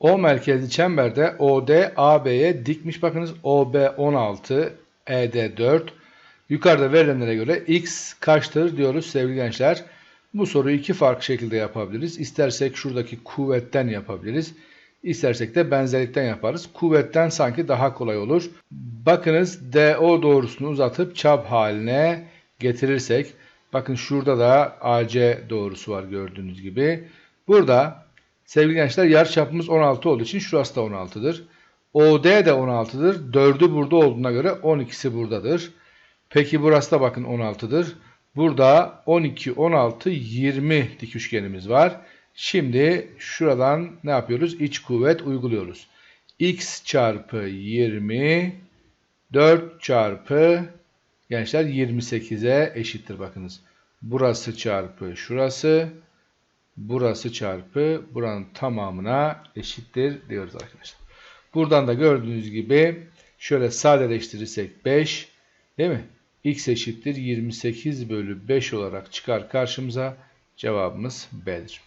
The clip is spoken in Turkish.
O merkezli çemberde OD AB'ye dikmiş. Bakınız OB 16, ED 4. Yukarıda verilenlere göre X kaçtır diyoruz sevgili gençler. Bu soruyu iki farklı şekilde yapabiliriz. İstersek şuradaki kuvvetten yapabiliriz. İstersek de benzerlikten yaparız. Kuvvetten sanki daha kolay olur. Bakınız DO doğrusunu uzatıp çap haline getirirsek. Bakın şurada da AC doğrusu var gördüğünüz gibi. Burada sevgili gençler yarıçapımız 16 olduğu için şurası da 16'dır. OD de 16'dır. 4'ü burada olduğuna göre 12'si buradadır. Peki burası da bakın 16'dır. Burada 12, 16, 20 dik üçgenimiz var. Şimdi şuradan ne yapıyoruz? İç kuvvet uyguluyoruz. x çarpı 20 4 çarpı gençler 28'e eşittir bakınız. Burası çarpı şurası burası çarpı buranın tamamına eşittir diyoruz arkadaşlar. Buradan da gördüğünüz gibi şöyle sadeleştirirsek 5 değil mi? x eşittir 28 bölü 5 olarak çıkar karşımıza. Cevabımız B'dir.